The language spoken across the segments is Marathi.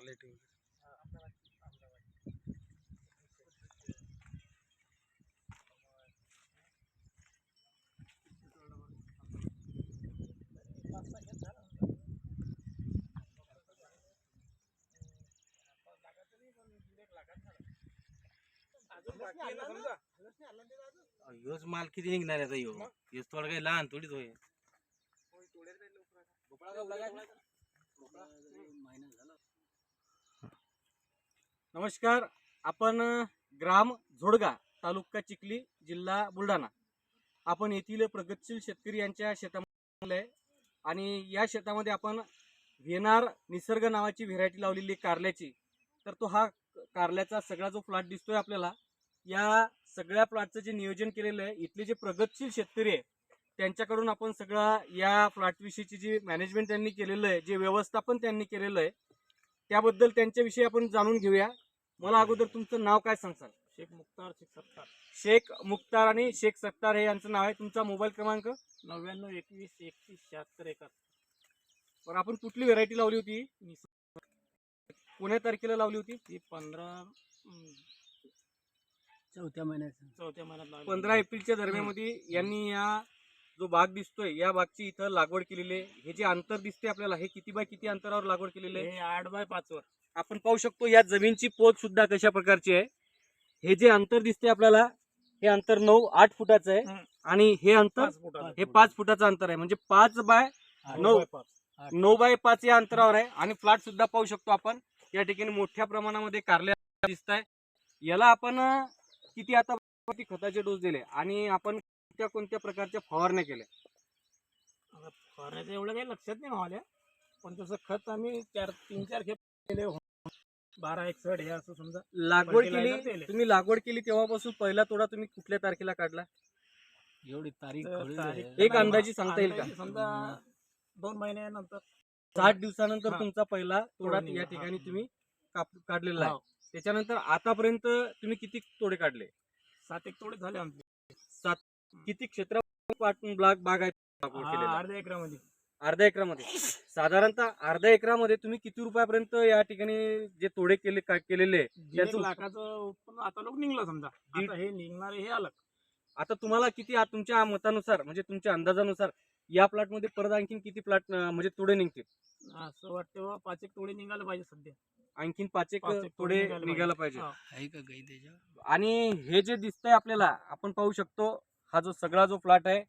క్వాలిటీ माल किती निघणार यो? योच थोडं काही लहान थोडीच होय. भोपळा महिना नमस्कार आपण ग्राम झोडगा तालुका चिखली जिल्हा बुलढाणा आपण येथील प्रगतशील शेतकरी यांच्या शेतामध्ये आहे. आणि या शेतामध्ये आपण व्हेनार निसर्ग नावाची व्हेरायटी लावलेली आहे कारल्याची तर तो हा कारल्याचा सगळा जो प्लॉट दिसतोय आपल्याला या सगळ्या प्लॉटचं जे नियोजन केलेलं आहे इथले जे प्रगतशील शेतकरी आहे त्यांच्याकडून आपण सगळा या प्लॉटविषयीची जी मॅनेजमेंट त्यांनी केलेलं आहे जे व्यवस्थापन त्यांनी केलेलं आहे त्याबद्दल त्यांच्याविषयी आपण जाणून घेऊया. मला अगोदर तुमचं नाव काय सांगसाल शेख मुख्तार शेख सत्तार. शेख मुख्तार आणि शेख सत्तार हे यांचं नाव आहे. तुमचा मोबाईल क्रमांक? नव्याण्णव एकवीस एकतीस शहात्तर एकाहत्तर. बरं आपण कुठली व्हेरायटी लावली होती? कोण्या तारखेला लावली होती? ती पंधरा चौथ्या महिन्यात चौथ्या महिन्यात. पंधरा एप्रिलच्या दरम्यानमध्ये यांनी या जो बाग दिसतोय या बागची इथं लागवड केलेली आहे. हे जे अंतर दिसते आपल्याला हे किती बाय किती अंतरावर लागवड केलेलं आहे? हे आठ बाय पाच वर. आपण पाहू शकतो या जमीनची पोत सुद्धा कशा प्रकारची आहे. हे जे अंतर दिसते आपल्याला हे अंतर नऊ आठ फुटाचं आहे. आणि हे अंतर. हे पाच फुटाचं अंतर आहे. म्हणजे पाच बाय नऊ. नऊ. बाय पाच. या अंतरावर आहे. आणि प्लॉट सुद्धा पाहू शकतो आपण. या ठिकाणी मोठ्या प्रमाणामध्ये कारल्या दिसत आहे याला आपण किती आता खताचे डोस दिले. आणि आपण कोणत्या कोणत्या प्रकारच्या फवारण्या केल्या आता फवारण्याचं एवढं काही लक्षात नाही मावाल्या पण तसं खत आम्ही चार तीन चार खेप केले बारा एक सड हे असं समजा लागवड केली. तुम्ही लागवड केली तेव्हापासून पहिला तोडा तुम्ही कुठल्या तारखेला काढला एवढी तारीख तर कळली तारीख- आहे. एक अंदाजी सांगता येईल का? अंदाजी समजा दोन महिन्यानंतर साठ दिवसानंतर हा. तुमचा पहिला तोडा तोडणी, या हा. ठिकाणी तुम्ही काप- काढलेला हो. आहे त्याच्यानंतर आतापर्यंत तुम्ही किती तोडे काढले सात एक तोडे झाले आमचे सात किती क्षेत्र बाग बाग आहे लागवड हा, केलेला? अर्ध्या एकरामध्ये. अर्ध्या एकरामध्ये. साधारणतः अर्ध्या एकरामध्ये तुम्ही किती रुपयापर्यंत या ठिकाणी जे तोडे केले का- केलेले दीड त्याचं एक लाखाचं उत्पन्न आता लोक निघलं समजा. दीड- आता हे निघणारे हे अलग आता तुम्हाला किती आ- तुमच्या मतानुसार म्हणजे तुमच्या अंदाजानुसार या प्लॉटमध्ये परत आणखीन किती प्लॉट म्हणजे तोडे निघतील? असं वाटतं बा, पाच एक तोडे निघाले पाहिजे सध्या. आणखीन पाच एक पाच एक तोडे तोडे निघायला निघायला पाहिजे. हा. आहे का गाई त्याच्यावर? आणि हे जे दिसतंय आपल्याला आपण पाहू शकतो हा जो सगळा जो प्लॉट आहे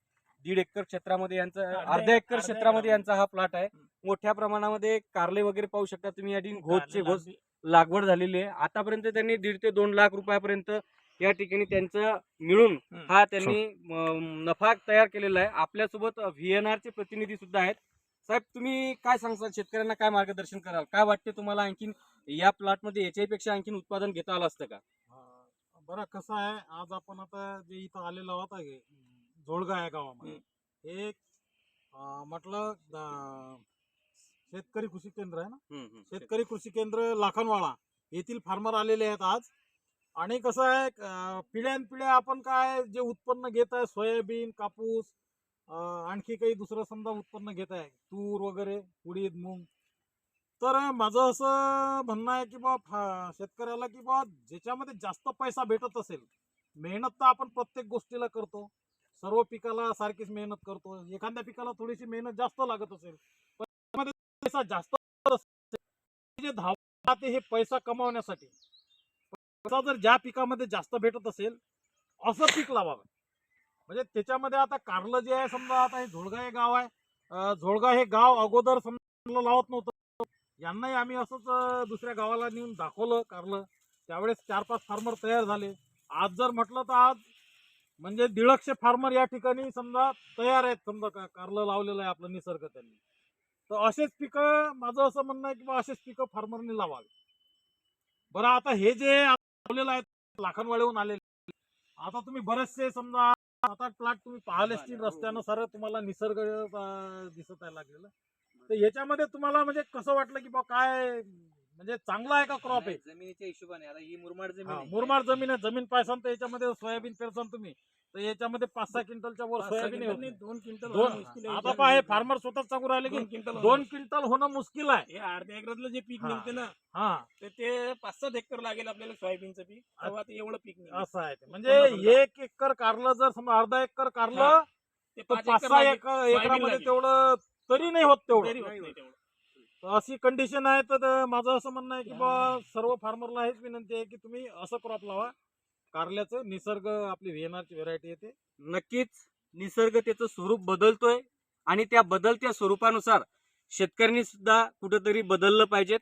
दीड एकर क्षेत्रामध्ये यांचा अर्ध्या- एकर क्षेत्रामध्ये. यांचा हा प्लॉट आहे. मोठ्या प्रमाणामध्ये कारले वगैरे पाहू शकता तुम्ही या ठिकाणी घोसचे घोस. लागवड झालेली आहे आतापर्यंत त्यांनी दीड ते दोन लाख रुपयापर्यंत या ठिकाणी त्यांचं मिळून. हा त्यांनी नफा तयार केलेला आहे आपल्यासोबत व्हीएनआर चे प्रतिनिधी सुद्धा आहेत साहेब तुम्ही काय सांगसाल शेतकऱ्यांना काय मार्गदर्शन कराल काय वाटते तुम्हाला आणखीन या प्लॉटमध्ये याच्यापेक्षा आणखीन उत्पादन घेता आलं असतं का बरं कसं आहे आज आपण आता जे इथं आलेलो आहोत आहे जोडगा या गावामध्ये. हे एक, अं, म्हटलं शेतकरी कृषी केंद्र आहे ना. शेतकरी कृषी केंद्र लाखनवाळा येथील फार्मर आलेले आहेत आज. आणि कसं आहे अं, पिढ्यानपिढ्या आपण काय जे उत्पन्न घेत आहे सोयाबीन कापूस अं, आणखी काही दुसरं समजा उत्पन्न घेत आहे तूर वगैरे उडीद मूग तर माझं असं म्हणणं आहे की बा शेतकऱ्याला की बा ज्याच्यामध्ये जास्त पैसा भेटत असेल मेहनत तर आपण प्रत्येक गोष्टीला करतो. सर्व पिकाला सारखीच मेहनत करतो. एखाद्या पिकाला थोडीशी मेहनत जास्त लागत असेल पण त्यामध्ये पैसा जास्त जे धावते हे पैसा कमावण्यासाठी. पैसा जर ज्या पिकामध्ये जास्त भेटत असेल असं पीक लावावं. म्हणजे त्याच्यामध्ये आता कारलं जे आहे समजा आता हे झोळगा हे गाव आहे. झोळगा हे गाव अगोदर समजा लावत नव्हतं यांनाही आम्ही असंच दुसऱ्या गावाला नेऊन दाखवलं कारलं. त्यावेळेस चार पाच फार्मर तयार झाले. आज जर म्हटलं तर आज म्हणजे दीडशे फार्मर या ठिकाणी समजा तयार आहेत समजा का कारलं लावलेलं आहे आपलं निसर्ग त्यांनी. तर असेच पिकं माझं असं म्हणणं आहे की बा असेच पिकं फार्मरनी लावावे. बरं आता हे जे लावलेलं आहे लाखनवाडीहून आलेले आता तुम्ही बरेचसे समजा सात आठ प्लॉट तुम्ही पाहिले असतील रस्त्यानं सारं तुम्हाला निसर्ग दिसत आहे लागलेलं. तर याच्यामध्ये तुम्हाला म्हणजे कसं वाटलं की बा काय म्हणजे चांगला आहे का क्रॉप आहे जमिनीच्या हिशोबाने आता ही मुरमाड जमीन हा, आहे. मुरमाड जमीन आहे जमीन पायसान तर याच्यामध्ये सोयाबीन पेरसान तुम्ही तर याच्यामध्ये पाच सहा क्विंटलच्या वर सोयाबीन. दोन क्विंटल दोन. आता पहा हे फार्मर स्वतःच सांगू राहिले की दोन क्विंटल होणं दोन मुश्किल क्विंटल होणं मुश्किल आहे. हे अर्ध्या एकरातलं जे पीक हा. निघते ना हा तर ते पाच सात एकर लागेल आपल्याला सोयाबीनचं पीक तेव्हा ते एवढं पीक निघेल. असं आहे ते. म्हणजे एक एकर कारलं जर समजा अर्धा एकर कारलं ते तर पाच पाच एकर सहा लागेल. एक सोयाबीन एकरामध्ये लागेल. तेवढं तरी नाही होत तेवढं. अशी कंडिशन आहे तर ते माझं असं म्हणणं आहे की बा सर्व फार्मरला हेच विनंती आहे की तुम्ही असं क्रॉप लावा. कारल्याचं निसर्ग आपली व्हीएनआरची व्हेरायटी येते नक्कीच निसर्ग त्याचं स्वरूप बदलतोय आणि त्या बदलत्या स्वरूपानुसार शेतकऱ्यांनी सुद्धा कुठंतरी बदललं पाहिजेत.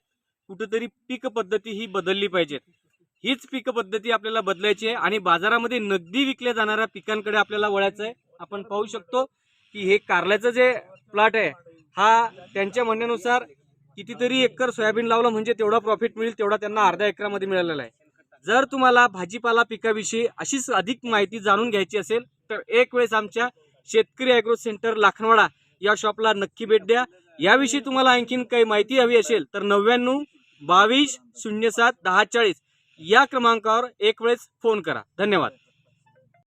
कुठंतरी पीक पद्धती ही बदलली पाहिजेत. हीच पीक पद्धती आपल्याला बदलायची आहे आणि बाजारामध्ये नगदी विकल्या जाणाऱ्या पिकांकडे आपल्याला वळायचं आहे. आपण पाहू शकतो की हे कारल्याचं जे प्लॉट आहे. हा त्यांच्या म्हणण्यानुसार कितीतरी एकर सोयाबीन लावलं म्हणजे तेवढा प्रॉफिट मिळेल तेवढा त्यांना अर्ध्या एकरामध्ये मिळालेला आहे. जर तुम्हाला भाजीपाला पिकाविषयी अशीच अधिक माहिती जाणून घ्यायची असेल तर एक वेळेस आमच्या शेतकरी ॲग्रो सेंटर लाखनवाडा या शॉपला नक्की भेट द्या. याविषयी तुम्हाला आणखीन काही माहिती हवी असेल तर नव्याण्णव बावीस शून्य सात दहा चाळीस या क्रमांकावर एक वेळेस फोन करा. धन्यवाद.